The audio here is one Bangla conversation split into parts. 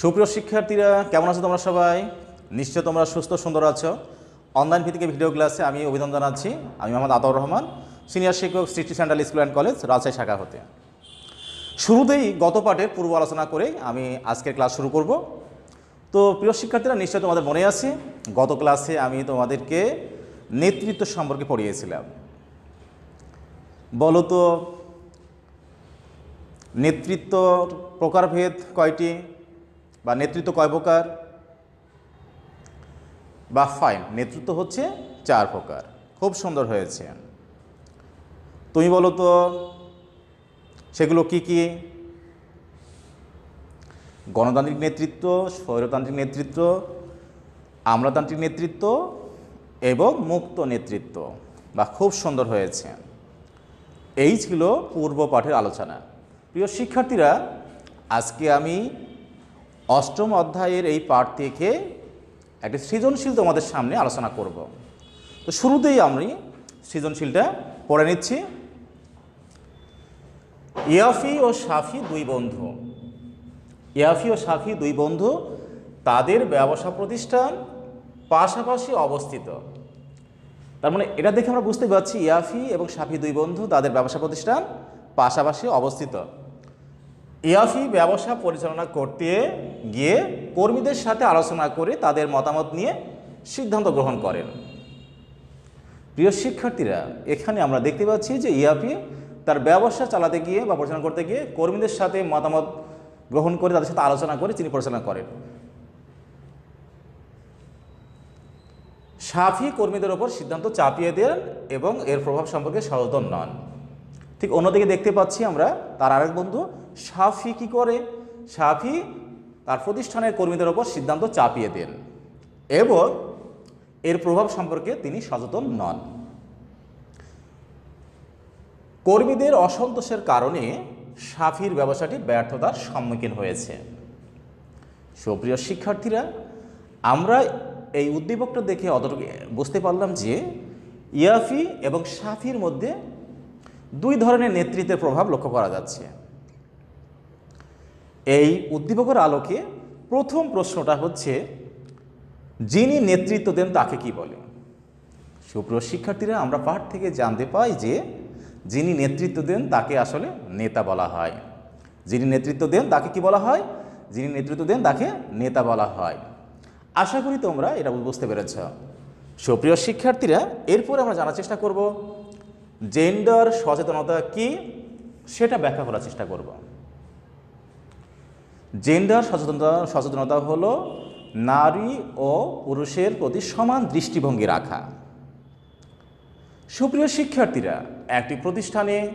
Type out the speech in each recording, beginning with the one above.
সুপ্রিয় শিক্ষার্থীরা, কেমন আছো তোমরা সবাই? নিশ্চয় তোমরা সুস্থ, সুন্দর আছো। অনলাইন ভিত্তিকে ভিডিও ক্লাসে আমি অভিনন্দন জানাচ্ছি। আমি মোহাম্মদ আতাউর রহমান সিনিয়র শিক্ষক, Srishti central school and college Rajshahi শাখা হতে। শুরুতেই গত পাঠের পূর্ব আলোচনা করে আমি আজকের ক্লাস শুরু করব। তো প্রিয় শিক্ষার্থীরা, নিশ্চয় তোমাদের মনে আছে, গত ক্লাসে আমি তোমাদেরকে নেতৃত্ব সম্পর্কে পড়িয়েছিলাম। বলো তো, নেতৃত্ব প্রকারভেদ কয়টি? বা নেতৃত্ব কয় প্রকার? বা ফাইন নেতৃত্ব হচ্ছে চার প্রকার। খুব সুন্দর হয়েছে। তুমি বলো তো, সেগুলো কি কি? গণতান্ত্রিক নেতৃত্ব, স্বৈরতান্ত্রিক নেতৃত্ব, আমলাতান্ত্রিক নেতৃত্ব এবং মুক্ত নেতৃত্ব। বা খুব সুন্দর হয়েছে। এই ছিল পূর্ব পাঠের আলোচনা। প্রিয় শিক্ষার্থীরা, আজকে আমি অষ্টম অধ্যায়ের এই পাঠ থেকে একটি সৃজনশীল তোমাদের সামনে আলোচনা করব। তো শুরুতেই আমি সৃজনশীলটা পড়ে নিচ্ছি। ইয়াফি ও সাফি দুই বন্ধু। ইয়াফি ও সাফি দুই বন্ধু তাদের ব্যবসা প্রতিষ্ঠান পাশাপাশি অবস্থিত। তার মানে এটা দেখে আমরা বুঝতে পারছি ইয়াফি এবং সাফি দুই বন্ধু তাদের ব্যবসা প্রতিষ্ঠান পাশাপাশি অবস্থিত। ইয়াফি ব্যবসা পরিচালনা করতে গিয়ে কর্মীদের সাথে আলোচনা করে তাদের মতামত নিয়ে সিদ্ধান্ত গ্রহণ করেন। প্রিয় শিক্ষার্থীরা, এখানে আমরা দেখতে পাচ্ছি যে ইয়াফি তার ব্যবসা চালাতে গিয়ে বা পরিচালনা করতে গিয়ে কর্মীদের সাথে মতামত গ্রহণ করে তাদের সাথে আলোচনা করে তিনি পরিচালনা করেন। সাফি কর্মীদের ওপর সিদ্ধান্ত চাপিয়ে দেন এবং এর প্রভাব সম্পর্কে সচেতন নন। ঠিক অন্যদিকে দেখতে পাচ্ছি আমরা তার আরেক বন্ধু সাফি কি করে? সাফি তার প্রতিষ্ঠানের কর্মীদের ওপর সিদ্ধান্ত চাপিয়ে দেন। এবং এর প্রভাব সম্পর্কে তিনি সচেতন নন। কর্মীদের অসন্তোষের কারণে সাফির ব্যবসাটি ব্যর্থতার সম্মুখীন হয়েছে। সুপ্রিয় শিক্ষার্থীরা, আমরা এই উদ্দীপকটা দেখে অতটুকু বুঝতে পারলাম যে ইয়াফি এবং সাফির মধ্যে দুই ধরনের নেতৃত্বের প্রভাব লক্ষ্য করা যাচ্ছে। এই উদ্দীপকের আলোকে প্রথম প্রশ্নটা হচ্ছে, যিনি নেতৃত্ব দেন তাকে কি বলে? সুপ্রিয় শিক্ষার্থীরা, আমরা পাঠ থেকে জানতে পাই যে, যিনি নেতৃত্ব দেন তাকে আসলে নেতা বলা হয়। যিনি নেতৃত্ব দেন তাকে কি বলা হয়? যিনি নেতৃত্ব দেন তাকে নেতা বলা হয়। আশা করি তোমরা এটা বুঝতে পেরেছ। সুপ্রিয় শিক্ষার্থীরা, এরপরে আমরা জানার চেষ্টা করব জেন্ডার সচেতনতা কি, সেটা ব্যাখ্যা করার চেষ্টা করব। জেন্ডার সচেতনতা সচেতনতা হলো নারী ও পুরুষের প্রতি সমান দৃষ্টিভঙ্গি রাখা। সুপ্রিয় শিক্ষার্থীরা, একটি প্রতিষ্ঠানে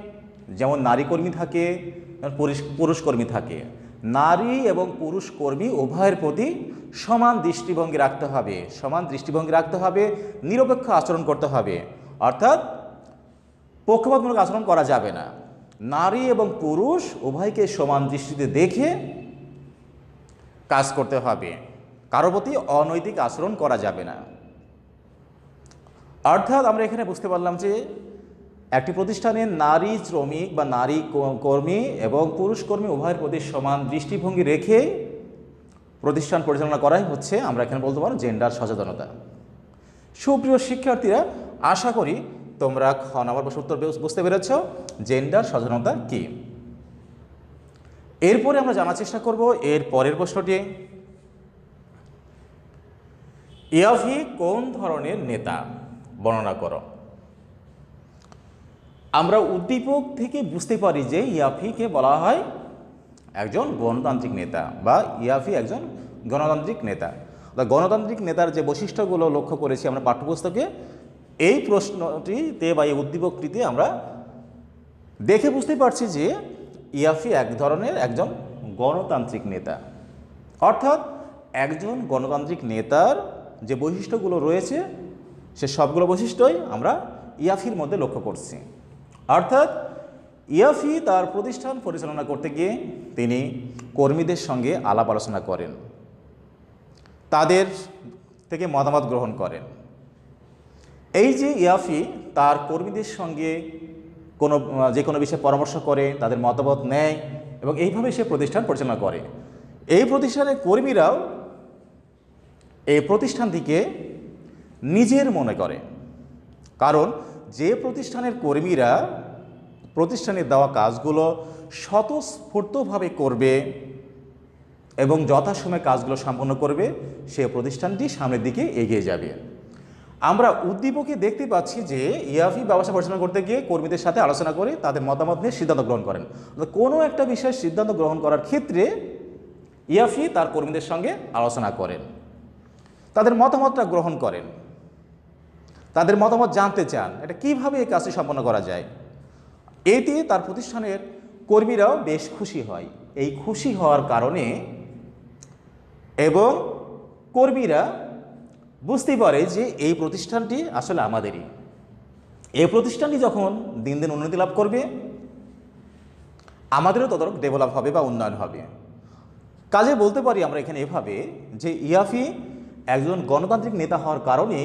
যেমন নারী কর্মী থাকে তেমন পুরুষ- পুরুষ কর্মী থাকে, নারী এবং পুরুষ কর্মী উভয়ের প্রতি সমান দৃষ্টিভঙ্গি রাখতে হবে। সমান দৃষ্টিভঙ্গি রাখতে হবে, নিরপেক্ষ আচরণ করতে হবে। অর্থাৎ পক্ষপাতমূলক আচরণ করা যাবে না। নারী এবং পুরুষ উভয়কে সমান দৃষ্টিতে দেখে কাজ করতে হবে। কারও প্রতি অনৈতিক আচরণ করা যাবে না। অর্থাৎ আমরা এখানে বুঝতে পারলাম যে একটি প্রতিষ্ঠানে নারী শ্রমিক বা নারী কর্মী এবং পুরুষ কর্মী উভয়ের প্রতি সমান দৃষ্টিভঙ্গি রেখে প্রতিষ্ঠান পরিচালনা করাই হচ্ছে আমরা এখানে বলতে পারো জেন্ডার সচেতনতা। সুপ্রিয় শিক্ষার্থীরা, আশা করি তোমরা খ নম্বর প্রশ্ন উত্তর বুঝতে পেরেছ। জেন্ডার সচেতনতা কি? এরপরে আমরা জানার চেষ্টা করব এর পরের প্রশ্নটি। ইয়াফি কোন ধরনের নেতা? বর্ণনা করো। আমরা উদ্দীপক থেকে বুঝতে পারি যে ইয়াফিকে বলা হয় একজন গণতান্ত্রিক নেতা বা ইয়াফি একজন গণতান্ত্রিক নেতা। গণতান্ত্রিক নেতার যে বৈশিষ্ট্যগুলো লক্ষ্য করেছি আমরা পাঠ্যপুস্তকে, এই প্রশ্নটিতে বা এই উদ্দীপকটিতে আমরা দেখে বুঝতে পারছি যে ইয়াফি এক ধরনের একজন গণতান্ত্রিক নেতা। অর্থাৎ একজন গণতান্ত্রিক নেতার যে বৈশিষ্ট্যগুলো রয়েছে, সে সবগুলো বৈশিষ্ট্যই আমরা ইয়াফির মধ্যে লক্ষ্য করছি। অর্থাৎ ইয়াফি তার প্রতিষ্ঠান পরিচালনা করতে গিয়ে তিনি কর্মীদের সঙ্গে আলাপ আলোচনা করেন। তাদের থেকে মতামত গ্রহণ করেন। এই যে ইয়াফি তার কর্মীদের সঙ্গে কোনো, যে কোনো বিষয়ে পরামর্শ করে, তাদের মতামত নেয় এবং এইভাবে সে প্রতিষ্ঠান পরিচালনা করে। এই প্রতিষ্ঠানের কর্মীরাও এই প্রতিষ্ঠানটিকে নিজের মনে করে। কারণ যে প্রতিষ্ঠানের কর্মীরা প্রতিষ্ঠানের দেওয়া কাজগুলো স্বতঃস্ফূর্তভাবে করবে এবং যথাসময়ে কাজগুলো সম্পন্ন করবে, সে প্রতিষ্ঠানটি সামনের দিকে এগিয়ে যাবে। আমরা উদ্দীপকে দেখতে পাচ্ছি যে ইয়াফি ব্যবসা পরিচালনা করতে গিয়ে কর্মীদের সাথে আলোচনা করে তাদের মতামত নিয়ে সিদ্ধান্ত গ্রহণ করেন। কোনো একটা বিষয়ে সিদ্ধান্ত গ্রহণ করার ক্ষেত্রে ইয়াফি তার কর্মীদের সঙ্গে আলোচনা করেন। তাদের মতামতটা গ্রহণ করেন। তাদের মতামত জানতে চান, এটা কীভাবে এই কাজটি সম্পন্ন করা যায়? এতে তার প্রতিষ্ঠানের কর্মীরাও বেশ খুশি হয়। এই খুশি হওয়ার কারণে এবং কর্মীরা বুঝতে পারে যে এই প্রতিষ্ঠানটি আসলে আমাদেরই। এই প্রতিষ্ঠানটি যখন দিন দিন উন্নতি লাভ করবে, আমাদেরও ততটুকু ডেভেলপ হবে বা উন্নয়ন হবে। কাজে বলতে পারি আমরা এখানে এভাবে যে ইয়াফি একজন গণতান্ত্রিক নেতা হওয়ার কারণে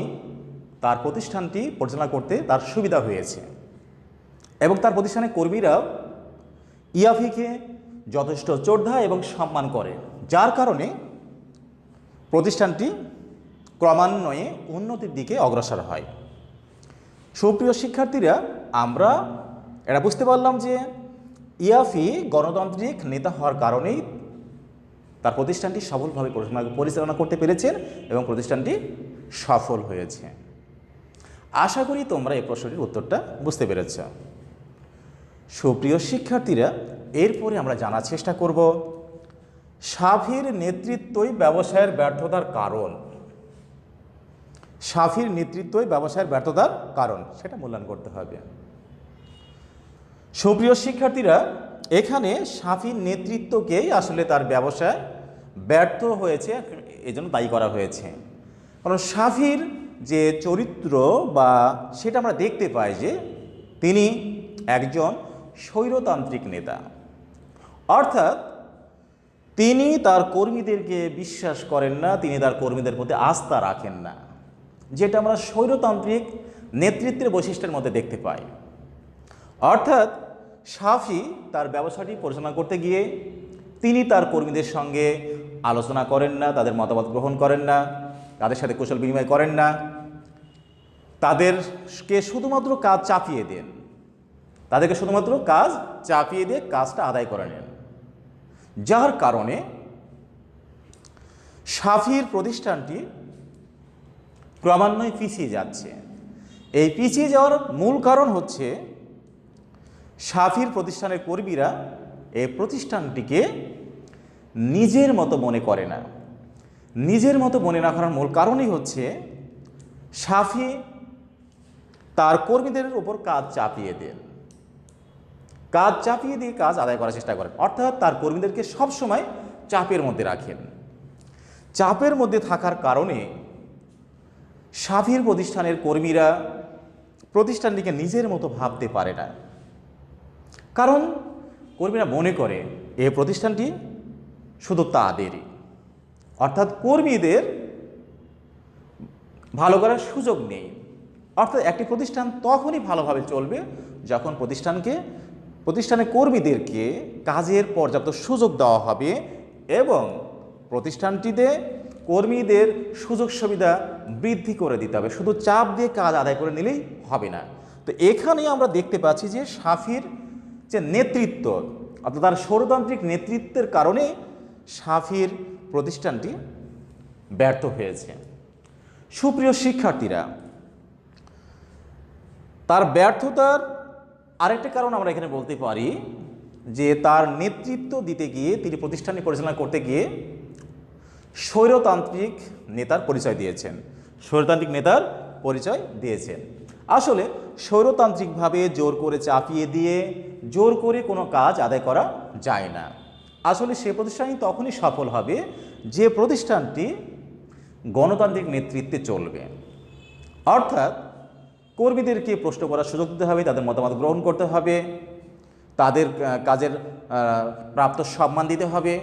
তার প্রতিষ্ঠানটি পরিচালনা করতে তার সুবিধা হয়েছে। এবং তার প্রতিষ্ঠানের কর্মীরাও ইয়াফিকে যথেষ্ট শ্রদ্ধা এবং সম্মান করে। যার কারণে প্রতিষ্ঠানটি ক্রমান্বয়ে উন্নতির দিকে অগ্রসর হয়। সুপ্রিয় শিক্ষার্থীরা, আমরা এটা বুঝতে পারলাম যে ইয়াফি গণতান্ত্রিক নেতা হওয়ার কারণেই তার প্রতিষ্ঠানটি সফলভাবে পরিচালনা- করতে পেরেছেন এবং প্রতিষ্ঠানটি সফল হয়েছে। আশা করি তোমরা এই প্রশ্নটির উত্তরটা বুঝতে পেরেছ। সুপ্রিয় শিক্ষার্থীরা, এরপরে আমরা জানার চেষ্টা করব, সাফির নেতৃত্বই ব্যবসায়ের ব্যর্থতার কারণ। সাফির নেতৃত্বই ব্যবসায়ের ব্যর্থতার কারণ, সেটা মূল্যায়ন করতে হবে। সুপ্রিয় শিক্ষার্থীরা, এখানে সাফির নেতৃত্বকেই আসলে তার ব্যবসায় ব্যর্থ হয়েছে, এজন্য দায়ী করা হয়েছে। কারণ সাফির যে চরিত্র বা সেটা আমরা দেখতে পাই যে তিনি একজন স্বৈরতান্ত্রিক নেতা। অর্থাৎ তিনি তার কর্মীদেরকে বিশ্বাস করেন না, তিনি তার কর্মীদের প্রতি আস্থা রাখেন না। যেটা আমরা স্বৈরতান্ত্রিক নেতৃত্বের বৈশিষ্ট্যের মধ্যে দেখতে পাই। অর্থাৎ সাফি তার ব্যবসাটি পরিচালনা করতে গিয়ে তিনি তার কর্মীদের সঙ্গে আলোচনা করেন না, তাদের মতামত গ্রহণ করেন না, তাদের সাথে কুশল বিনিময় করেন না। তাদেরকে শুধুমাত্র কাজ চাপিয়ে দেন। তাদেরকে শুধুমাত্র কাজ চাপিয়ে দিয়ে কাজটা আদায় করে নেন। যার কারণে সাফির প্রতিষ্ঠানটি ক্রমান্বয়ে পিছিয়ে যাচ্ছে। এই পিছিয়ে যাওয়ার মূল কারণ হচ্ছে সাফির প্রতিষ্ঠানের কর্মীরা এই প্রতিষ্ঠানটিকে নিজের মতো মনে করে না। নিজের মতো মনে না করার মূল কারণই হচ্ছে সাফি তার কর্মীদের উপর কাজ চাপিয়ে দেন। কাজ চাপিয়ে দিয়ে কাজ আদায় করার চেষ্টা করেন। অর্থাৎ তার কর্মীদেরকে সবসময় চাপের মধ্যে রাখেন। চাপের মধ্যে থাকার কারণে সাফির প্রতিষ্ঠানের কর্মীরা প্রতিষ্ঠানটিকে নিজের মতো ভাবতে পারে না। কারণ কর্মীরা মনে করে এই প্রতিষ্ঠানটি শুধু তাদেরই। অর্থাৎ কর্মীদের ভালো করার সুযোগ নেই। অর্থাৎ একটি প্রতিষ্ঠান তখনই ভালোভাবে চলবে যখন প্রতিষ্ঠানকে, প্রতিষ্ঠানের কর্মীদেরকে কাজের পর্যাপ্ত সুযোগ দেওয়া হবে এবং প্রতিষ্ঠানটিতে কর্মীদের সুযোগ সুবিধা বৃদ্ধি করে দিতে হবে। শুধু চাপ দিয়ে কাজ আদায় করে নিলেই হবে না। তো এখানে আমরা দেখতে পাচ্ছি যে সাফির যে নেতৃত্ব, অর্থাৎ তার ষড়তান্ত্রিক নেতৃত্বের কারণে সাফির প্রতিষ্ঠানটি ব্যর্থ হয়েছে। সুপ্রিয় শিক্ষার্থীরা, তার ব্যর্থতার আরেকটা কারণ আমরা এখানে বলতে পারি যে তার নেতৃত্ব দিতে গিয়ে, তিনি প্রতিষ্ঠানটি পরিচালনা করতে গিয়ে স্বৈরতান্ত্রিক নেতার পরিচয় দিয়েছেন। স্বৈরতান্ত্রিক নেতার পরিচয় দিয়েছেন। আসলে স্বৈরতান্ত্রিকভাবে জোর করে চাপিয়ে দিয়ে, জোর করে কোনো কাজ আদায় করা যায় না। আসলে সে প্রতিষ্ঠানই তখনই সফল হবে যে প্রতিষ্ঠানটি গণতান্ত্রিক নেতৃত্বে চলবে। অর্থাৎ কর্মীদেরকে প্রশ্ন করার সুযোগ দিতে হবে, তাদের মতামত গ্রহণ করতে হবে, তাদের কাজের প্রাপ্ত সম্মান দিতে হবে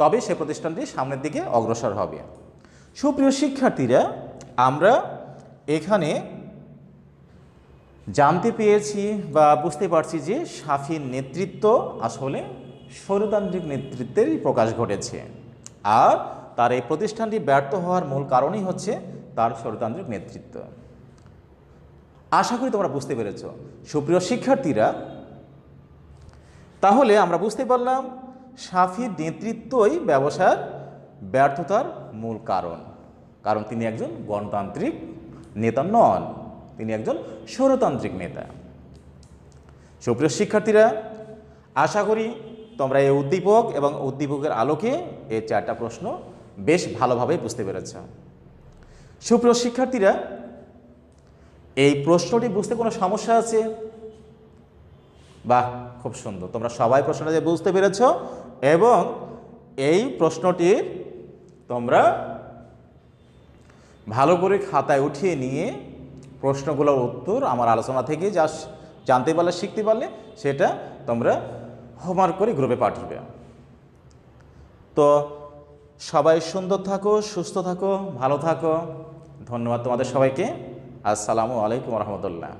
তবে সে প্রতিষ্ঠানটি সামনের দিকে অগ্রসর হবে। সুপ্রিয় শিক্ষার্থীরা, আমরা এখানে জানতে পেরেছি বা বুঝতে পারছি যে সাফির নেতৃত্ব আসলে স্বৈরতান্ত্রিক নেতৃত্বেরই প্রকাশ ঘটেছে। আর তার এই প্রতিষ্ঠানটি ব্যর্থ হওয়ার মূল কারণই হচ্ছে তার ষড়তান্ত্রিক নেতৃত্ব। আশা করি তোমরা বুঝতে পেরেছ। সুপ্রিয় শিক্ষার্থীরা, তাহলে আমরা বুঝতে পারলাম সাফির নেতৃত্বই ব্যবসার ব্যর্থতার মূল কারণ। কারণ তিনি একজন গণতান্ত্রিক নেতা নন, তিনি একজন স্বরতান্ত্রিক নেতা। সুপ্রিয় শিক্ষার্থীরা, আশা করি তোমরা এই উদ্দীপক এবং উদ্দীপকের আলোকে এই চারটা প্রশ্ন বেশ ভালোভাবে বুঝতে পেরেছ। সুপ্রিয় শিক্ষার্থীরা, এই প্রশ্নটি বুঝতে কোনো সমস্যা আছে? বাহ, খুব সুন্দর। তোমরা সবাই প্রশ্নটা যে বুঝতে পেরেছ এবং এই প্রশ্নটির তোমরা ভালো করে খাতায় উঠিয়ে নিয়ে প্রশ্নগুলোর উত্তর আমার আলোচনা থেকে যা জানতে পারলে, শিখতে পারলে সেটা তোমরা হোমওয়ার্ক করে গ্রুপে পাঠাবে তো সবাই সুন্দর থাকো, সুস্থ থাকো, ভালো থাকো। ধন্যবাদ তোমাদের সবাইকে। আসসালামু আলাইকুম রহমতুল্লাহ।